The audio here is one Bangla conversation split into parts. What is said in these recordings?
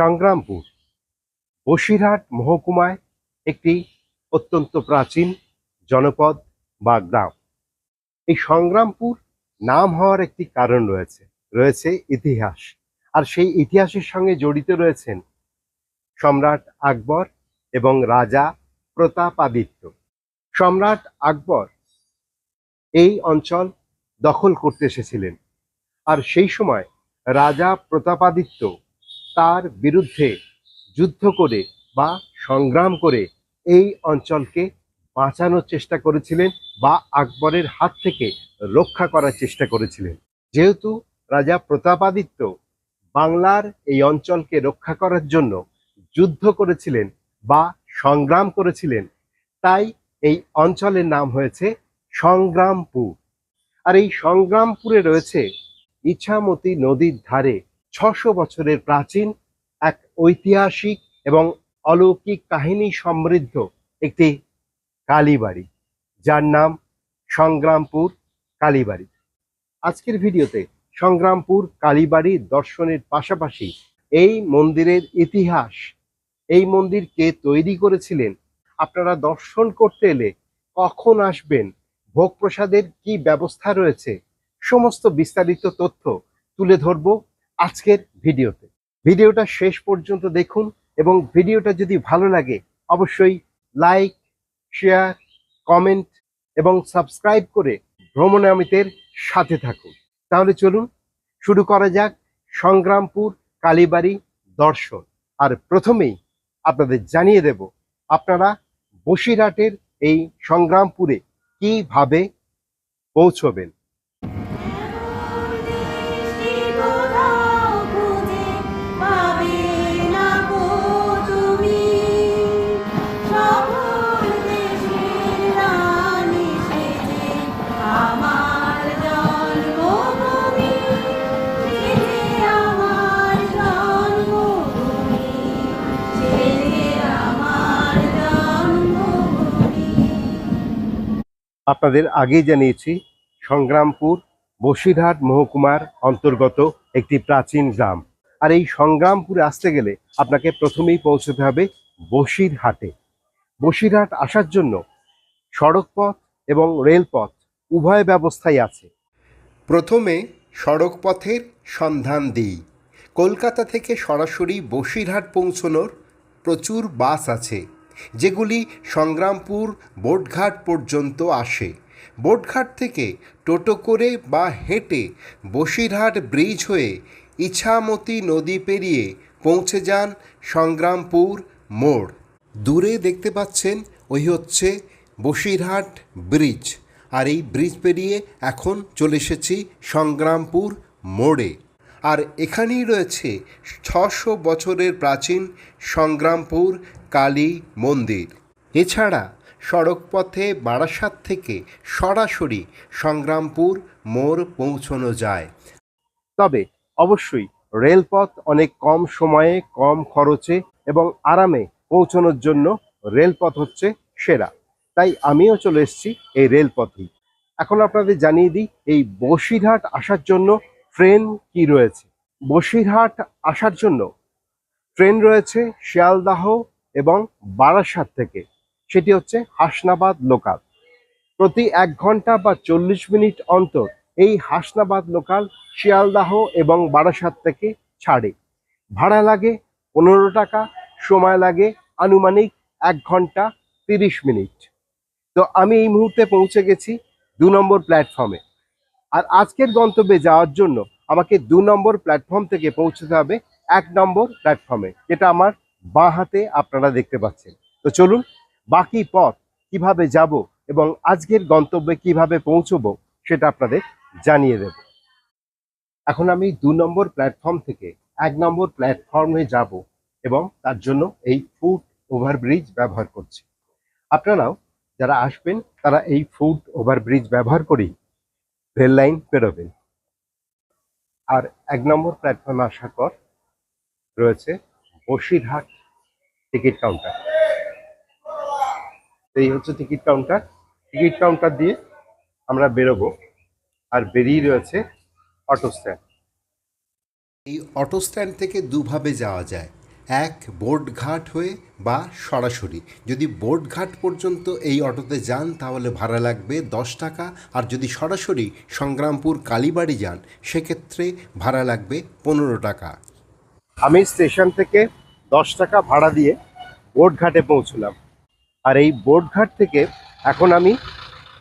সংগ্রামপুর বসিরহাট মহকুমায় একটি অত্যন্ত প্রাচীন জনপদ বা গ্রাম। এই সংগ্রামপুর নাম হওয়ার একটি কারণ রয়েছে রয়েছে ইতিহাস। আর সেই ইতিহাসের সঙ্গে জড়িত রয়েছেন সম্রাট আকবর এবং রাজা প্রতাপাদিত্য সম্রাট আকবর এই অঞ্চল দখল করতে এসেছিলেন। আর সেই সময় রাজা প্রতাপাদিত্য তার বিরুদ্ধে যুদ্ধ করে বা সংগ্রাম করে এই অঞ্চলকে বাঁচানোর চেষ্টা করেছিলেন বা আকবরের হাত থেকে রক্ষা করার চেষ্টা করেছিলেন। যেহেতু রাজা প্রতাপাদিত্য বাংলার এই অঞ্চলকে রক্ষা করার জন্য যুদ্ধ করেছিলেন বা সংগ্রাম করেছিলেন, তাই এই অঞ্চলের নাম হয়েছে সংগ্রামপুর। আর এই সংগ্রামপুরে রয়েছে ইছামতি নদীর ধারে ছশো বছরের প্রাচীন এক ঐতিহাসিক এবং অলৌকিক কাহিনী সমৃদ্ধ একটি কালীবাড়ি, যার নাম সংগ্রামপুর কালীবাড়ি। আজকের ভিডিওতে সংগ্রামপুর কালীবাড়ি দর্শনের পাশাপাশি এই মন্দিরের ইতিহাস, এই মন্দির কে তৈরি করেছিলেন, আপনারা দর্শন করতে এলে কখন আসবেন ভোগ প্রসাদের কি ব্যবস্থা রয়েছে, সমস্ত বিস্তারিত তথ্য তুলে ধরবো আজকের ভিডিওতে। ভিডিওটা শেষ পর্যন্ত দেখুন এবং ভিডিওটা যদি ভালো লাগে, অবশ্যই লাইক, শেয়ার, কমেন্ট এবং সাবস্ক্রাইব করে ভ্রমণামিতের সাথে থাকুন। তাহলে চলুন, শুরু করা যাক সংগ্রামপুর কালীবাড়ি দর্শন। আর প্রথমেই আপনাদের জানিয়ে দেব, আপনারা বসিরহাটের এই সংগ্রামপুরে কীভাবে পৌঁছবেন? আপনাদের আগেই জানিয়েছি, সংগ্রামপুর বসিরহাট মহকুমার অন্তর্গত একটি প্রাচীন গ্রাম। আর এই সংগ্রামপুরে আসতে গেলে আপনাকে প্রথমেই পৌঁছতে হবে বসিরহাটে। বসিরহাট আসার জন্য সড়ক পথ এবং রেলপথ উভয় ব্যবস্থাই আছে। প্রথমে সড়ক পথের সন্ধান দিই। কলকাতা থেকে সরাসরি বসিরহাট পৌঁছনোর প্রচুর বাস আছে। যেগুলি সংগ্রামপুর বোটঘাট পর্যন্ত আসে। বোটঘাট থেকে টোটো করে বা হেঁটে বসিরহাট ব্রিজ হয়ে ইছামতি নদী পেরিয়ে পৌঁছে যান সংগ্রামপুর মোড়। দূরে দেখতে পাচ্ছেন ওই হচ্ছে বসিরহাট ব্রিজ। আর এই ব্রিজ পেরিয়ে এখন চলে এসেছি সংগ্রামপুর মোড়ে। আর এখানেই রয়েছে ছশো বছরের প্রাচীন সংগ্রামপুর কালী মন্দির। এছাড়া সড়কপথে বারাসাত থেকে সরাসরি সংগ্রামপুর মোড় পৌঁছানো যায়। তবে অবশ্যই রেলপথ অনেক কম সময়ে, কম খরচে এবং আরামে পৌঁছানোর জন্য রেলপথ হচ্ছে সেরা। তাই আমিও চলে এসেছি এই রেলপথেই এখন আপনাদের জানিয়ে দিই, এই বসিরহাট আসার জন্য ট্রেন কি রয়েছে? বসিরহাট আসার জন্য ট্রেন রয়েছে শিয়ালদাহ এবং বারাসাত থেকে। সেটি হচ্ছে হাসনাবাদ লোকাল। প্রতি এক ঘণ্টা বা চল্লিশ মিনিট অন্তর এই হাসনাবাদ লোকাল শিয়ালদাহ এবং বারাসাত থেকে ছাড়ে। ভাড়া লাগে পনেরো টাকা, সময় লাগে আনুমানিক এক ঘণ্টা তিরিশ মিনিট। তো আমি এই মুহূর্তে পৌঁছে গেছি দু নম্বর প্ল্যাটফর্মে। আর আজকের গন্তব্যে যাওয়ার জন্য আমাকে দু নম্বর প্ল্যাটফর্ম থেকে পৌঁছতে হবে এক নম্বর প্ল্যাটফর্মে, যেটা আমার বাঁ হাতে আপনারা দেখতে পাচ্ছেন। তো চলুন, বাকি পথ কীভাবে যাব এবং আজকের গন্তব্যে কীভাবে পৌঁছবো সেটা আপনাদের জানিয়ে দেব। এখন আমি দু নম্বর প্ল্যাটফর্ম থেকে এক নম্বর প্ল্যাটফর্মে যাব এবং তার জন্য এই ফুট ওভারব্রিজ ব্যবহার করছি। আপনারাও যারা আসবেন, তারা এই ফুট ওভারব্রিজ ব্যবহার করেই রেল লাইন পেরোবেন। আর এক নম্বর প্ল্যাটফর্মে আসার পর রয়েছে বসিরহাট টিকিট কাউন্টার এই হচ্ছে টিকিট কাউন্টার টিকিট কাউন্টার দিয়ে আমরা বেরোবো আর বেরিয়ে রয়েছে অটো স্ট্যান্ড এই অটো স্ট্যান্ড থেকে দুভাবে যাওয়া যায়। এক বোর্ডঘাট হয়ে বা সরাসরি। যদি বোর্ডঘাট পর্যন্ত এই অটোতে যান, তাহলে ভাড়া লাগবে দশ টাকা। আর যদি সরাসরি সংগ্রামপুর কালীবাড়ি যান, সেক্ষেত্রে ভাড়া লাগবে পনেরো টাকা। আমি স্টেশন থেকে দশ টাকা ভাড়া দিয়ে বোর্ডঘাটে পৌঁছলাম। আর এই বোর্ডঘাট থেকে এখন আমি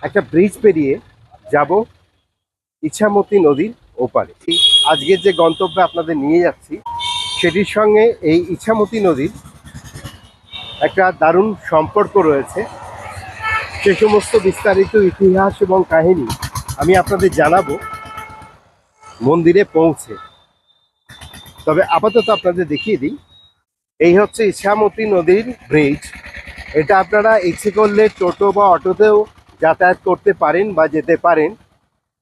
একটা ব্রিজ পেরিয়ে যাব ইছামতি নদীর ওপারে। আজকের যে গন্তব্যে আপনাদের নিয়ে যাচ্ছি, সেটির সঙ্গে এই ইছামতি নদীর একটা দারুণ সম্পর্ক রয়েছে। সে সমস্ত বিস্তারিত ইতিহাস এবং কাহিনী আমি আপনাদের জানাব। মন্দিরে পৌঁছে। তবে আপাতত আপনাদের দেখিয়ে দিই। এই হচ্ছে ইছামতি নদীর ব্রিজ এটা আপনারা ইচ্ছে করলে টোটো বা অটোতেও যাতায়াত করতে পারেন বা যেতে পারেন।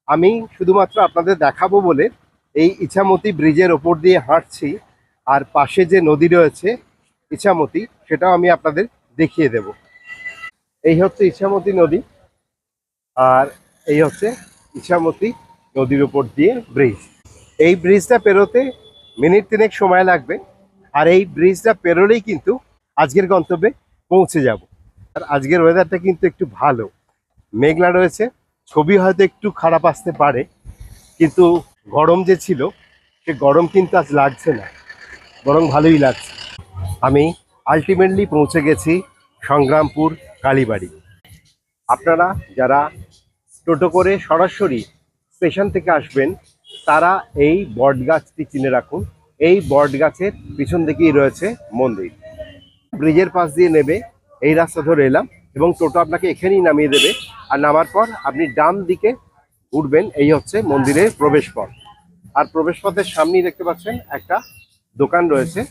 আমি শুধুমাত্র আপনাদের দেখাবো বলে এই ইছামতি ব্রিজের ওপর দিয়ে হাঁটছি আর পাশে যে নদী রয়েছে ইছামতি, সেটাও আমি আপনাদের দেখিয়ে দেব। এই হচ্ছে ইছামতি নদী আর এই হচ্ছে ইছামতি নদীর উপর দিয়ে ব্রিজ এই ব্রিজটা পেরোতে মিনিট তিনেক সময় লাগবে। আর এই ব্রিজটা পেরোলেই কিন্তু আজকের গন্তব্যে পৌঁছে যাব। আর আজকের ওয়েদারটা কিন্তু একটু ভালো। মেঘলা রয়েছে, ছবি হয়তো একটু খারাপ আসতে পারে, কিন্তু গরম যে ছিল, সে গরম কিন্তু আজ লাগছে না, বরং ভালোই লাগছে। আমি আলটিমেটলি পৌঁছে গেছি সংগ্রামপুর কালীবাড়ি। আপনারা যারা টোটো করে সরাসরি স্টেশন থেকে আসবেন তারা এই বটগাছটি চিনে রাখুন। এই বটগাছের পিছন দিকেই রয়েছে মন্দির। ব্রিজের পাশ দিয়ে নেবে, এই রাস্তা ধরে এলাম এবং টোটো আপনাকে এখানেই নামিয়ে দেবে। আর নামার পর আপনি ডান দিকে উঠবেন, এই হচ্ছে মন্দিরের প্রবেশ পথ আর প্রবেশ পথের সামনেই দেখতে পাচ্ছেন একটা দোকান রয়েছে।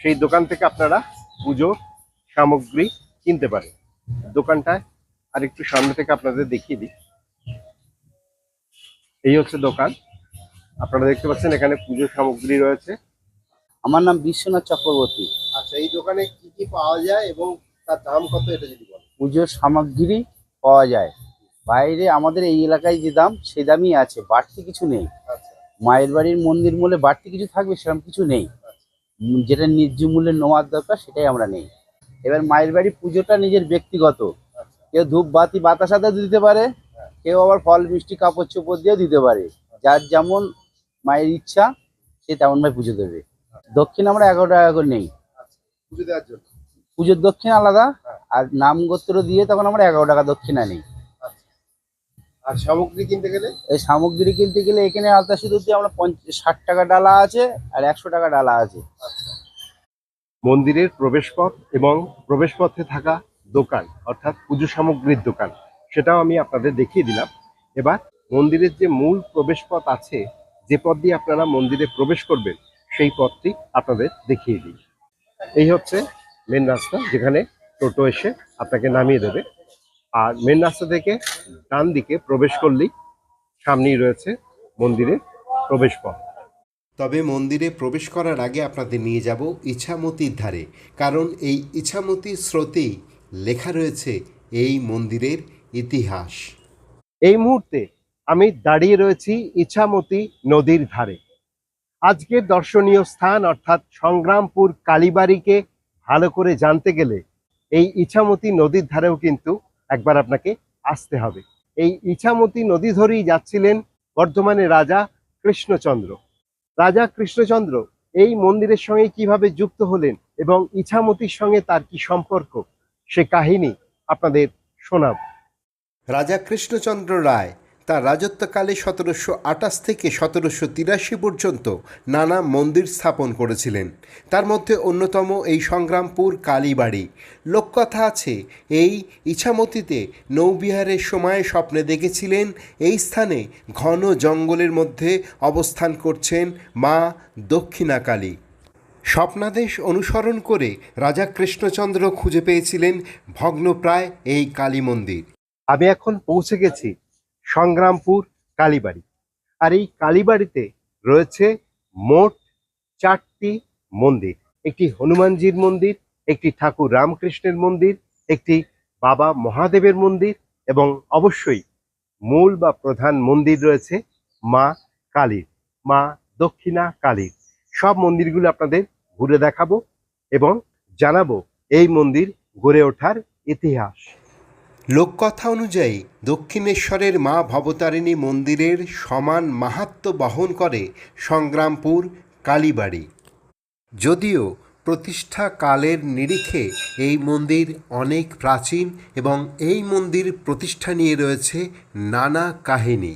সেই দোকান থেকে আপনারা পুজোর সামগ্রী কিনতে পারেন। দোকানটায় আর একটু সামনে থেকে আপনাদের দেখিয়ে দিই। এই হচ্ছে দোকান। আপনারা দেখতে পাচ্ছেন এখানে পুজোর সামগ্রী রয়েছে। আমার নাম বিশ্বনাথ চক্রবর্তী। আচ্ছা এই দোকানে কি কি পাওয়া যায় এবং তার দাম কত এটা যদি বলেন? পুজোর সামগ্রী পাওয়া যায়। বাইরে আমাদের এই এলাকায় যে দাম সে দামই আছে বাড়তি কিছু নেই। আচ্ছা। মায়ের বাড়ির মন্দির মূল্যে বাড়তি কিছু থাকবে সেরকম কিছু নেই। যেটা ন্যায্য মূল্যে নেওয়ার দরকার সেটাই আমরা নেই। এবার মায়ের বাড়ি পুজোটা নিজের ব্যক্তিগত। কেউ ধূপ বাতি বাতাসাতে দিতে পারে কেউ আবার ফল মিষ্টি কাপড় চোপড় দিয়েও দিতে পারে। যার যেমন মায়ের ইচ্ছা সে তেমন ভাবে পুজো দেবে। দক্ষিণ আমরা এগারো টাকা করে নেই। পুজো দেওয়ার জন্য। পুজোর দক্ষিণ আলাদা আর নাম গোত্র দিয়ে তখন আমরা এগারো টাকা দক্ষিণা নেই আর সামগ্রী কিনতে গেলে? এই সামগ্রী কিনতে গেলে এখানে আলতা সিঁদুর দিয়ে আমরা ষাট টাকা ডালা আছে আর একশো টাকা ডালা আছে। মন্দিরের প্রবেশপথ এবং প্রবেশপথে থাকা দোকান অর্থাৎ পুজো সামগ্রীর দোকান সেটাও আমি আপনাদের দেখিয়ে দিলাম। এবার মন্দিরের যে মূল প্রবেশপথ আছে যে পথ দিয়ে আপনারা মন্দিরে প্রবেশ করবেন সেই পথটি আপনাদের দেখিয়ে দিই। এই হচ্ছে মেন রাস্তা যেখানে টোটো এসে আপনাকে নামিয়ে দেবে। আর মেন রাস্তা থেকে ডান দিকে প্রবেশ করলেই সামনেই রয়েছে মন্দিরের প্রবেশ পথ। তবে মন্দিরে প্রবেশ করার আগে আপনাদের নিয়ে যাব ইছামতির ধারে কারণ এই ইছামতির স্রোতেই লেখা রয়েছে এই মন্দিরের ইতিহাস। এই মুহূর্তে আমি দাঁড়িয়ে রয়েছি ইছামতি নদীর ধারে। আজকের দর্শনীয় স্থান অর্থাৎ সংগ্রামপুর কালীবাড়িকে ভালো করে জানতে গেলে এই ইছামতি নদীর ধারেও কিন্তু একবার আপনাকে আসতে হবে। এই ইছামতি নদী ধরেই যাচ্ছিলেন বর্ধমানে রাজা কৃষ্ণচন্দ্র। রাজা কৃষ্ণচন্দ্র এই মন্দিরের সঙ্গে কীভাবে যুক্ত হলেন এবং ইছামতির সঙ্গে তার কি সম্পর্ক, সে কাহিনী আপনাদের শোনাব। রাজা কৃষ্ণচন্দ্র রায় তার রাজত্বকালে সতেরোশো আটাশ থেকে সতেরোশো তিরাশি পর্যন্ত নানা মন্দির স্থাপন করেছিলেন। তার মধ্যে অন্যতম এই সংগ্রামপুর কালীবাড়ি। লোককথা আছে, এই ইছামতিতে নৌবিহারের সময় স্বপ্নে দেখেছিলেন, এই স্থানে ঘন জঙ্গলের মধ্যে অবস্থান করছেন মা দক্ষিণাকালী। স্বপ্নাদেশ অনুসরণ করে রাজা কৃষ্ণচন্দ্র খুঁজে পেয়েছিলেন ভগ্নপ্রায় এই কালী মন্দির। আমি এখন পৌঁছে গেছি। সংগ্রামপুর, কালীবাড়ি। আর এই কালীবাড়িতে রয়েছে মোট চারটি মন্দির। একটি হনুমানজির মন্দির, একটি ঠাকুর রামকৃষ্ণের মন্দির, একটি বাবা মহাদেবের মন্দির এবং অবশ্যই মূল বা প্রধান মন্দির রয়েছে মা কালীর, মা দক্ষিণা কালীর। সব মন্দিরগুলো আপনাদের ঘুরে দেখাবো এবং জানাব এই মন্দির গড়ে ওঠার ইতিহাস। লোককথা অনুযায়ী দক্ষিণেশ্বরের মা ভবতারিণী মন্দিরের সমান মাহাত্ম্য বহন করে সংগ্রামপুর, কালীবাড়ি। যদিও প্রতিষ্ঠা কালের নিরিখে এই মন্দির অনেক প্রাচীন এবং এই মন্দির প্রতিষ্ঠা নিয়ে রয়েছে নানা কাহিনী।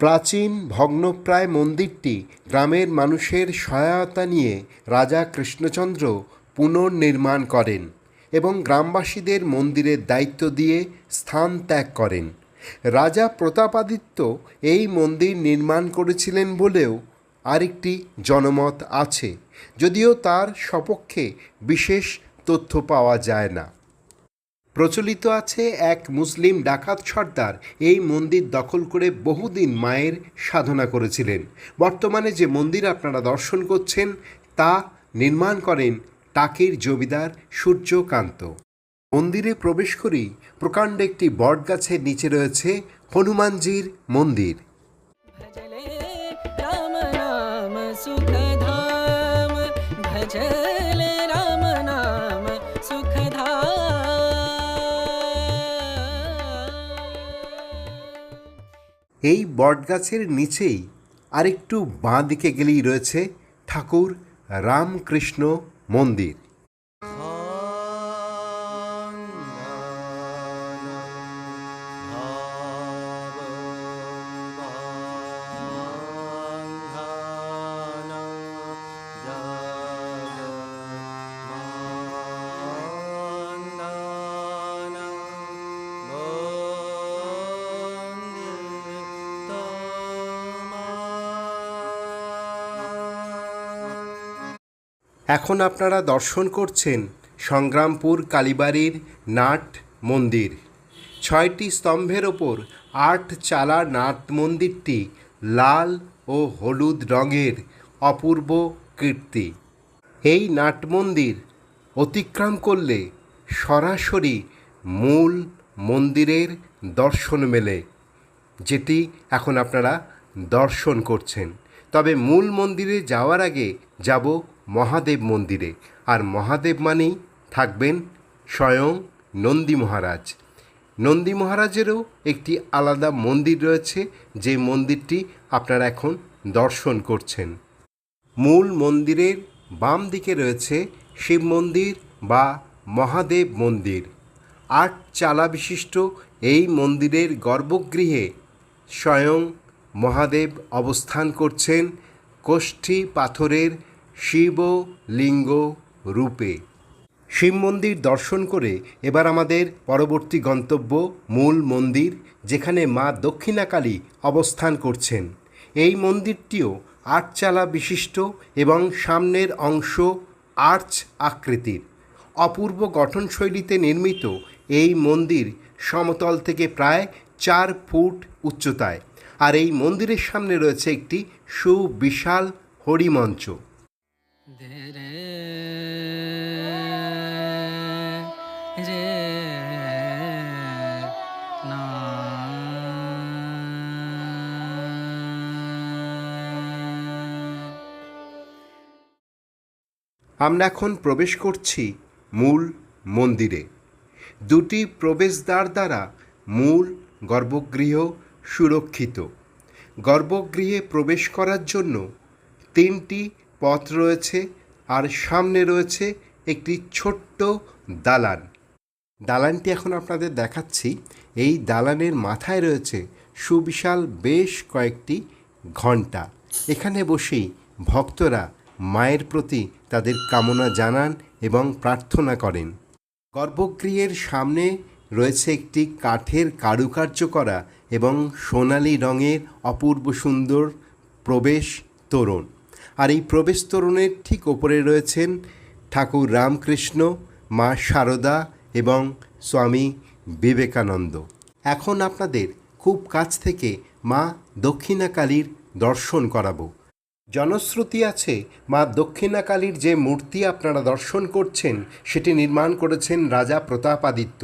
প্রাচীন ভগ্নপ্রায় মন্দিরটি গ্রামের মানুষের সহায়তা নিয়ে রাজা কৃষ্ণচন্দ্র পুনর্নির্মাণ করেন। এবং গ্রামবাসীদের মন্দিরের দায়িত্ব দিয়ে স্থান ত্যাগ করেন। রাজা প্রতাপাদিত্য এই মন্দির নির্মাণ করেছিলেন বলেও আরেকটি জনমত আছে, যদিও তার সপক্ষে বিশেষ তথ্য পাওয়া যায় না। প্রচলিত আছে এক মুসলিম ডাকাত সর্দার এই মন্দির দখল করে বহুদিন মায়ের সাধনা করেছিলেন। বর্তমানে যে মন্দির আপনারা দর্শন করছেন তা নির্মাণ করেন টাকির জমিদার সূর্যকান্ত। মন্দিরে প্রবেশ করেই প্রকাণ্ড একটি বটগাছের নিচে রয়েছে হনুমানজির মন্দির। এই বটগাছের নিচেই আরেকটু বাঁ দিকে গেলেই রয়েছে ঠাকুর রামকৃষ্ণ মন্দির। এখন আপনারা দর্শন করছেন সংগ্রামপুর কালীবাড়ির নাট মন্দির। ছয়টি স্তম্ভের ওপর আট চালা নাট মন্দিরটি লাল ও হলুদ রঙের অপূর্ব কীর্তি। এই নাট মন্দির অতিক্রম করলে সরাসরি মূল মন্দিরের দর্শন মেলে, যেটি এখন আপনারা দর্শন করছেন। তবে মূল মন্দিরে যাওয়ার আগে যাব মহাদেব মন্দিরে। আর মহাদেব মানেই থাকবেন স্বয়ং নন্দী মহারাজ। নন্দী মহারাজেরও একটি আলাদা মন্দির রয়েছে, যে মন্দিরটি আপনারা এখন দর্শন করছেন। মূল মন্দিরের বাম দিকে রয়েছে শিব মন্দির বা মহাদেব মন্দির। আট চালা বিশিষ্ট এই মন্দিরের গর্ভগৃহে স্বয়ং মহাদেব অবস্থান করছেন। কোষ্ঠী পাথরের শিবলিঙ্গ রূপে। শিব মন্দির দর্শন করে এবার আমাদের পরবর্তী গন্তব্য মূল মন্দির, যেখানে মা দক্ষিণাকালী অবস্থান করছেন। এই মন্দিরটিও আটচালা বিশিষ্ট এবং সামনের অংশ আর্চ আকৃতির। অপূর্ব গঠনশৈলীতে নির্মিত এই মন্দির সমতল থেকে প্রায় চার ফুট উচ্চতায়। আর এই মন্দিরের সামনে রয়েছে একটি সুবিশাল হরিমঞ্চ। রে রে আমরা এখন প্রবেশ করছি মূল মন্দিরে। দুটি প্রবেশদ্বার দ্বারা মূল গর্ভগৃহ সুরক্ষিত। গর্ভগৃহে প্রবেশ করার জন্য তিনটি পথ রয়েছে আর সামনে রয়েছে একটি ছোট্ট দালান। দালানটি এখন আপনাদের দেখাচ্ছি। এই দালানের মাথায় রয়েছে সুবিশাল বেশ কয়েকটি ঘণ্টা। এখানে বসেই ভক্তরা মায়ের প্রতি তাদের কামনা জানান এবং প্রার্থনা করেন। গর্ভগৃহের সামনে রয়েছে একটি কাঠের কারুকার্য করা এবং সোনালি রঙের অপূর্ব সুন্দর প্রবেশ তোরণ। আর এই প্রবেশ তোরণের ঠিক ওপরে রয়েছেন ঠাকুর রামকৃষ্ণ, মা শারদা এবং স্বামী বিবেকানন্দ। এখন আপনাদের খুব কাছ থেকে মা দক্ষিণাকালীর দর্শন করাবো। জনশ্রুতি আছে, মা দক্ষিণাকালীর যে মূর্তি আপনারা দর্শন করছেন, সেটি নির্মাণ করেছেন রাজা প্রতাপাদিত্য।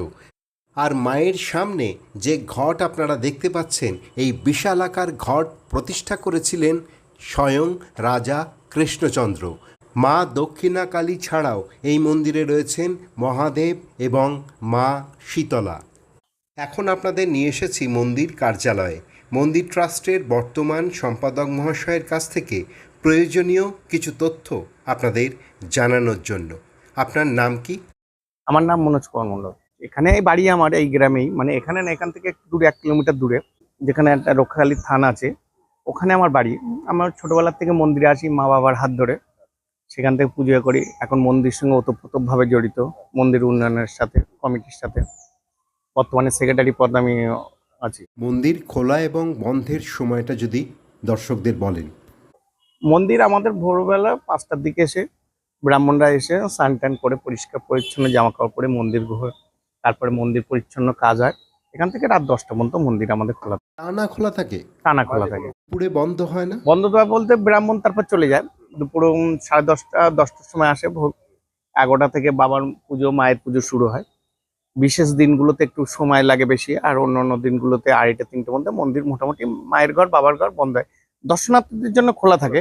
আর মায়ের সামনে যে ঘট আপনারা দেখতে পাচ্ছেন, এই বিশালাকার ঘট প্রতিষ্ঠা করেছিলেন স্বয়ং রাজা কৃষ্ণচন্দ্র। মা দক্ষিণাকালী ছাড়াও এই মন্দিরে রয়েছেন মহাদেব এবং মা শীতলা। এখন আপনাদের নিয়ে এসেছি মন্দির কার্যালয়ে। মন্দির ট্রাস্টের বর্তমান সম্পাদক মহাশয়ের কাছ থেকে প্রয়োজনীয় কিছু তথ্য আপনাদের জানানোর জন্য। আপনার নাম কি? আমার নাম মনোজ কুমার মণ্ডল। এখানে বাড়ি আমার, এই গ্রামেই। মানে এখানে না, এখান থেকে একটু দূরে, এক কিলোমিটার দূরে, যেখানে একটা রক্ষাকালী থান আছে। ওখানে আমার বাড়ি। আমার ছোটবেলার থেকে মন্দিরে আসি মা বাবার হাত ধরে। সেখান থেকে পুজো করি। এখন মন্দির সঙ্গে ওতপ্রোতভাবে জড়িত। মন্দির উন্নয়নের সাথে কমিটির সাথে। বর্তমানে সেক্রেটারি পদ আমি আছি। মন্দির খোলা এবং বন্ধের সময়টা যদি দর্শকদের বলেন। মন্দির আমাদের ভোরবেলা পাঁচটার দিকে এসে ব্রাহ্মণরা এসে স্নান টান করে পরিষ্কার পরিচ্ছন্ন জামা কাপড় পরে মন্দির ঘুরে। তারপরে মন্দির পরিচ্ছন্ন কাজ হয়। এখান থেকে রাত দশটা পর্যন্ত মন্দির আমাদের খোলা টানা খোলা থাকে? টানা খোলা থাকে। পুরে বন্ধ হয় না? বন্ধ দেওয়া বলতে ব্রাহ্মণ তারপর চলে যায়। দুপুর সাড়ে দশটা দশটার সময় আসে ভোগ। এগারোটা থেকে বাবার পুজো মায়ের পুজো শুরু হয়। বিশেষ দিনগুলোতে একটু সময় লাগে বেশি। আর অন্য অন্য দিনগুলোতে আড়াইটা তিনটে মধ্যে মন্দির মোটামুটি মায়ের ঘর বাবার ঘর বন্ধ হয়। দর্শনার্থীদের জন্য খোলা থাকে।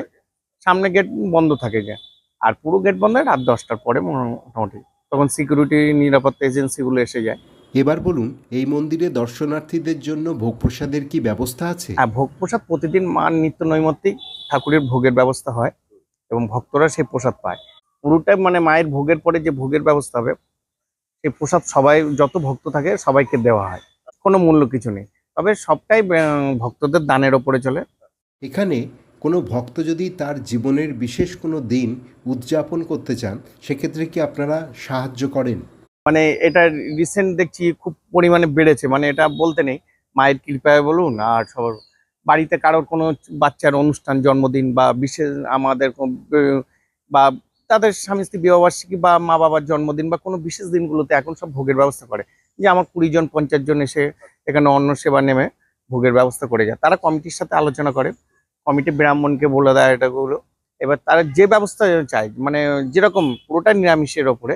সামনে গেট বন্ধ থাকে যে আর পুরো গেট বন্ধ হয় রাত দশটার পরে মোটামুটি। তখন সিকিউরিটি নিরাপত্তা এজেন্সিগুলো এসে যায়। এবার বলুন এই মন্দিরে দর্শনার্থীদের জন্য ভোগ প্রসাদের কি ব্যবস্থা আছে? আর ভোগ প্রসাদ প্রতিদিন মার নিত্য নৈমিত্তিক ঠাকুরের ভোগের ব্যবস্থা হয় এবং ভক্তরা সেই প্রসাদ পায়। পুরোটাই মানে মায়ের ভোগের পরে যে ভোগের ব্যবস্থা হবে সেই প্রসাদ সবাই যত ভক্ত থাকে সবাইকে দেওয়া হয়। কোনো মূল্য কিছু নেই। তবে সবটাই ভক্তদের দানের ওপরে চলে। এখানে কোনো ভক্ত যদি তার জীবনের বিশেষ কোনো দিন উদযাপন করতে চান সেক্ষেত্রে কি আপনারা সাহায্য করেন? মানে এটা রিসেন্ট দেখছি খুব পরিমাণে বেড়েছে মানে এটা বলতে নেই। মায়ের কৃপায় বলুন আর সবার বাড়িতে কারোর কোনো বাচ্চার অনুষ্ঠান, জন্মদিন বা বিশেষ আমাদের বা তাদের স্বামী স্ত্রী বিবাহবার্ষিকী বা মা বাবার জন্মদিন বা কোনো বিশেষ দিনগুলোতে এখন সব ভোগের ব্যবস্থা করে। যে আমার কুড়ি জন, পঞ্চাশ জন এসে এখানে অন্ন সেবা নেমে ভোগের ব্যবস্থা করে যায়। তারা কমিটির সাথে আলোচনা করে। কমিটি ব্রাহ্মণকে বলে দেয় এটাগুলো এবার তারা যে ব্যবস্থা চায় মানে যেরকম পুরোটা নিরামিষের ওপরে,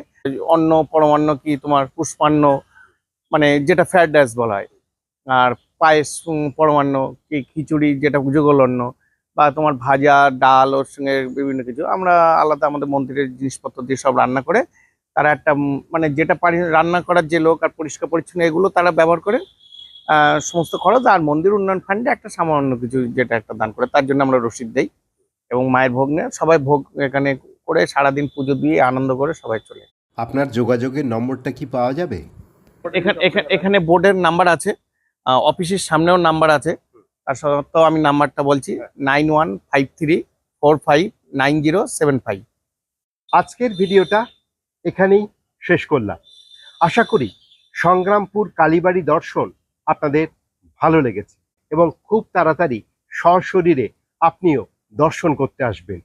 অন্ন, পরমান্ন কি তোমার পুষ্পান্ন মানে যেটা ফ্রাইড রাইস বলা হয়, আর পায়েস পরমান্ন কি খিচুড়ি, যেটা অন্ন, বা তোমার ভাজা, ডাল, ওর সঙ্গে বিভিন্ন কিছু, আমরা আলাদা আমাদের মন্দিরের জিনিসপত্র দিয়ে সব রান্না করে, তারা একটা মানে যেটা পারি, রান্না করার যে লোক আর পরিষ্কার পরিচ্ছন্ন এগুলো তারা ব্যবহার করে সমস্ত খরচ, আর মন্দির উন্নয়ন ফান্ডে একটা সামান্য কিছু যেটা একটা দান করে, তার জন্য আমরা রসিদ দেই। এবং মায়ের ভোগ নেয় সবাই ভোগ এখানে করে সারাদিন পুজো দিয়ে আনন্দ করে সবাই চলে। আপনার যোগাযোগের নম্বরটা কি পাওয়া যাবে? এখানে এখানে এখানে বোর্ডের নাম্বার আছে অফিসের সামনেও নাম্বার আছে। তার সত্ত্বেও আমি নাম্বারটা বলছি nine one five three four five nine zero seven five. আজকের ভিডিওটা এখানেই শেষ করলাম। আশা করি সংগ্রামপুর কালীবাড়ি দর্শন আপনাদের ভালো লেগেছে এবং খুব তাড়াতাড়ি সশরীরে আপনিও দর্শন করতে আসবেন।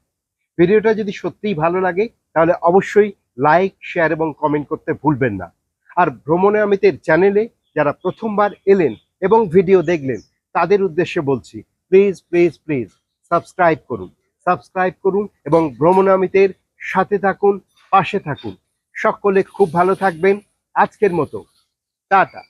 ভিডিওটা যদি সত্যিই ভালো লাগে, তাহলে অবশ্যই লাইক শেয়ার এবং কমেন্ট করতে ভুলবেন না। আর ভ্রমণে আমিতের চ্যানেলে যারা প্রথমবার এলেন এবং ভিডিও দেখলেন, তাদের উদ্দেশ্যে বলছি প্লিজ প্লিজ প্লিজ সাবস্ক্রাইব করুন। সাবস্ক্রাইব করুন এবং ভ্রমণামিতের সাথে থাকুন, পাশে থাকুন। সকলে খুব ভালো থাকবেন। আজকের মতো। টাটা।